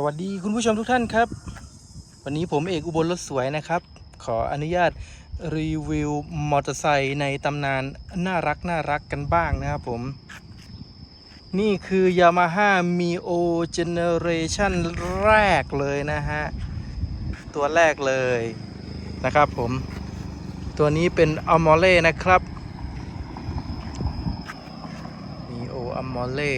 สวัสดีคุณผู้ชมทุกท่านครับ วันนี้ผมเอกอุบลรถสวยนะครับ ขออนุญาตรีวิวมอเตอร์ไซค์ในตำนานน่ารักน่ารักกันบ้างนะครับผม นี่คือ Yamaha Mio Generation แรกเลยนะฮะ ตัวแรกเลยนะครับผม ตัวนี้เป็น a m o l e นะครับ Mio a m o l e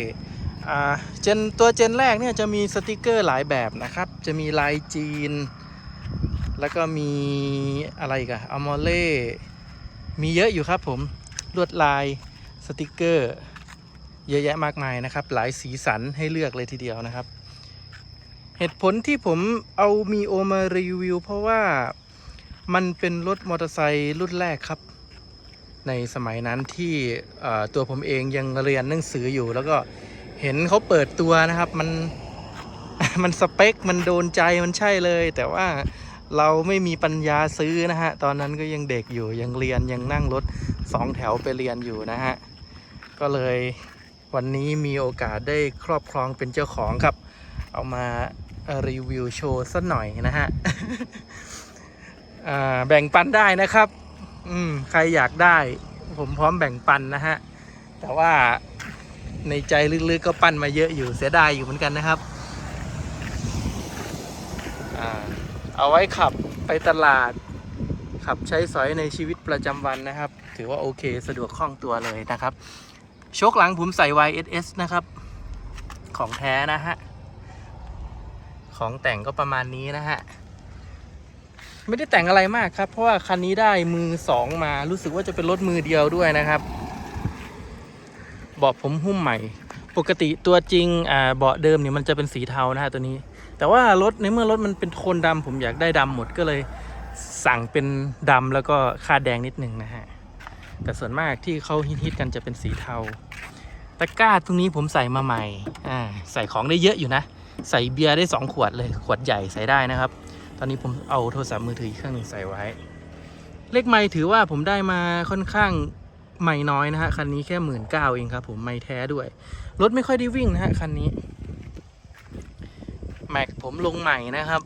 เจนตัวเจนแรกเนี่ยจะมีสติกเกอร์หลายแบบนะครับ จะมีลายจีน แล้วก็มีอะไรกันอมอเล่มีเยอะอยู่ครับผมลวดลายสติกเกอร์เยอะแยะมากมายนะครับ หลายสีสันให้เลือกเลยทีเดียวนะครับ เหตุผลที่ผมเอามีโอมารีวิว เพราะว่ามันเป็นรถมอเตอร์ไซค์รุ่นแรกครับ ในสมัยนั้นที่ตัวผมเองยังเรียนหนังสืออยู่แล้วก็ เห็นเขาเปิดตัวนะครับ มันมันสเปค มันโดนใจมันใช่เลย แต่ว่าเราไม่มีปัญญาซื้อนะฮะ ตอนนั้นก็ยังเด็กอยู่ยังเรียนยังนั่งรถสองแถวไปเรียนอยู่นะฮะ ก็เลยวันนี้มีโอกาสได้ครอบครองเป็นเจ้าของครับ เอามารีวิวโชว์สักหน่อยนะฮะแบ่งปันได้นะครับ อืมใครอยากได้ ผมพร้อมแบ่งปันนะฮะ แต่ว่า ในใจลึกๆก็ปั้นมาเยอะอยู่เสียดายอยู่เหมือนกันนะครับอเอาไว้ขับไปตลาด ขับใช้สอยในชีวิตประจำวันนะครับ ถือว่าโอเคสะดวกคล่องตัวเลยนะครับโชคหลังผมใส่ YSS นะครับ ของแท้นะฮะ ของแต่งก็ประมาณนี้นะฮะ ไม่ได้แต่งอะไรมากครับ เพราะว่าคันนี้ได้มือสองมารู้สึกว่าจะเป็นรถมือเดียวด้วยนะครับ เบาะผมหุ้มใหม่ ปกติตัวจริงอ่าเบาะเดิมเนี่ยมันจะเป็นสีเทานะฮะตัวนี้ แต่ว่ารถในเมื่อรถมันเป็นโทนดำผมอยากได้ดำหมดก็เลยสั่งเป็นดำแล้วก็คาดแดงนิดนึงนะฮะแต่ส่วนมากที่เขาฮิตๆกันจะเป็นสีเทาตะกร้าตรงนี้ผมใส่มาใหม่อ่าใส่ของได้เยอะอยู่นะ ใส่เบียร์ได้ 2 ขวดเลย ขวดใหญ่ใส่ได้นะครับ ตอนนี้ผมเอาโทรศัพท์มือถืออีกเครื่องหนึงใส่ไว้ เลขไม่ถือว่าผมได้มาค่อนข้าง ไม่น้อยนะฮะ คันนี้แค่หมื่นเก้าเองครับผมไม่แท้ด้วย รถไม่ค่อยได้วิ่งนะฮะ คันนี้ แม็กผมลงใหม่นะครับ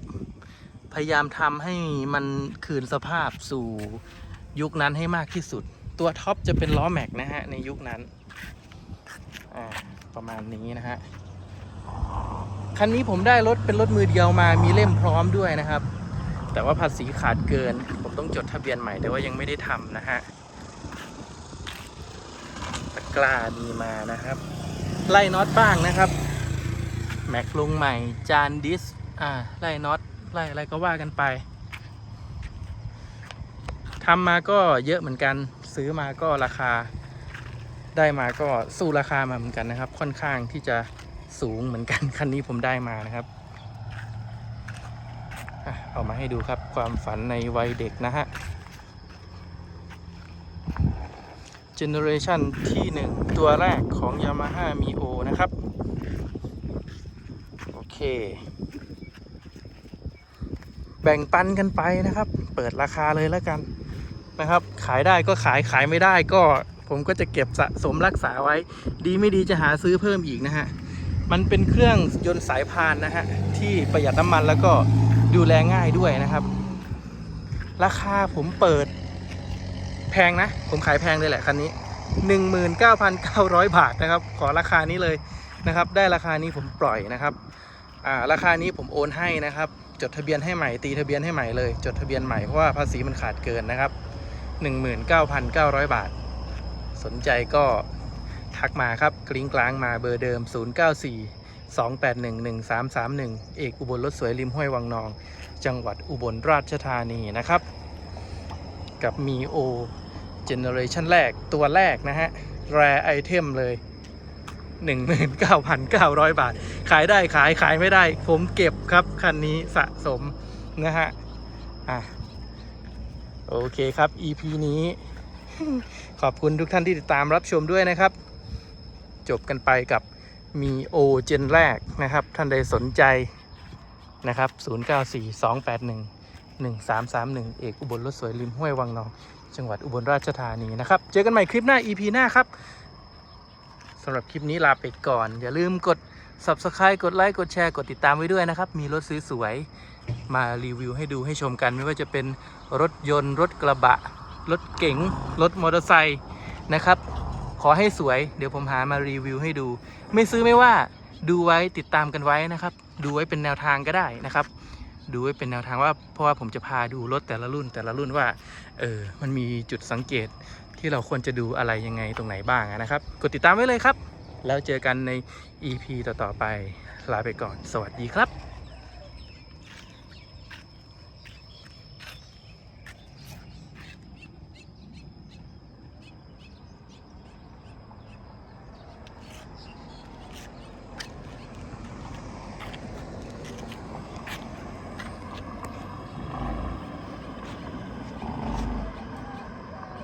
พยายามทำให้มันคืนสภาพสู่ยุคนั้นให้มากที่สุด ตัวท็อปจะเป็นล้อแม็กนะฮะ ในยุคนั้น อ่า ประมาณนี้นะฮะ คันนี้ผมได้รถเป็นรถมือเดียวมามีเล่มพร้อมด้วยนะครับแต่ว่าภาษีขาดเกิน ผมต้องจดทะเบียนใหม่แต่ว่ายังไม่ได้ทำนะฮะตะ กร้ามีมานะครับ ไล่น็อตบ้างนะครับ แม็กลงใหม่ จานดิส อ่า ไล่น็อต ไล่อะไรก็ว่ากันไป ทำมาก็เยอะเหมือนกัน ซื้อมาก็ราคา ได้มาก็สู้ราคามาเหมือนกันนะครับ ค่อนข้างที่จะสูงเหมือนกัน คันนี้ผมได้มานะครับเอามาให้ดูครับความฝันในวัยเด็กนะฮะ เจเนอเรชันที่หนึ่งตัวแรกของ Yamaha Mio นะครับ โอเค แบ่งปันกันไปนะครับ เปิดราคาเลยแล้วกันนะครับ ขายได้ก็ขายขายไม่ได้ก็ผมก็จะเก็บสะสมรักษาไว้ ดีไม่ดีจะหาซื้อเพิ่มอีกนะฮะ มันเป็นเครื่องยนต์สายพานนะฮะ ที่ประหยัดน้ำมันแล้วก็ดูแลง่ายด้วยนะครับ ราคาผมเปิด พงนะ ผมขายแพงเลยแหละคันนี้ 19,900 บาทนะครับ ขอราคานี้เลยนะครับ ได้ราคานี้ผมปล่อยนะครับอ่าราคานี้ผมโอนให้นะครับ จดทะเบียนให้ใหม่ตีทะเบียนให้ใหม่เลย จดทะเบียนใหม่เพราะว่าภาษีมันขาดเกินนะครับ 19,900 บาท สนใจก็ทักมาครับกริ้งกลางมาเบอร์เดิม 094 281 1331 เอกอุบลรถสวยริมห้วยวังนอง จังหวัดอุบลราชธานีนะครับ กับมีโอ เจเนอเรชันแรกตัวแรกนะฮะ แรไอเทมเลย 19,900 บาท ขายได้ขายขายไม่ได้ ผมเก็บครับ คันนี้สะสมนะฮะ อะ โอเคครับ EP นี้ ขอบคุณทุกท่านที่ติดตามรับชมด้วยนะครับ จบกันไปกับมีโอเจนแรกนะครับ ท่านใดสนใจนะครับ 094281 1331 เอกอุบลรถสวยริมห้วยวังนอง จังหวัดอุบลราชธานีนะครับ เจอกันใหม่คลิปหน้า EP หน้าครับสำหรับคลิปนี้ลาไปก่อน อย่าลืมกด Subscribe กดไลค์กดแชร์กดติดตามไว้ด้วยนะครับ มีรถสวยๆมารีวิวให้ดูให้ชมกัน ไม่ว่าจะเป็นรถยนต์ รถกระบะ รถเก๋ง รถมอเตอร์ไซค์นะครับ ขอให้สวย เดี๋ยวผมหามารีวิวให้ดู ไม่ซื้อไม่ว่าดูไว้ติดตามกันไว้นะครับ ดูไว้เป็นแนวทางก็ได้นะครับ ดูไว้เป็นแนวทางว่าเพราะว่าผมจะพาดูรถแต่ละรุ่นแต่ละรุ่นว่าเออมันมีจุดสังเกตที่เราควรจะดูอะไรยังไงตรงไหนบ้างนะครับ กดติดตามไว้เลยครับ แล้วเจอกันใน EP ต่อๆไปลาไปก่อน สวัสดีครับ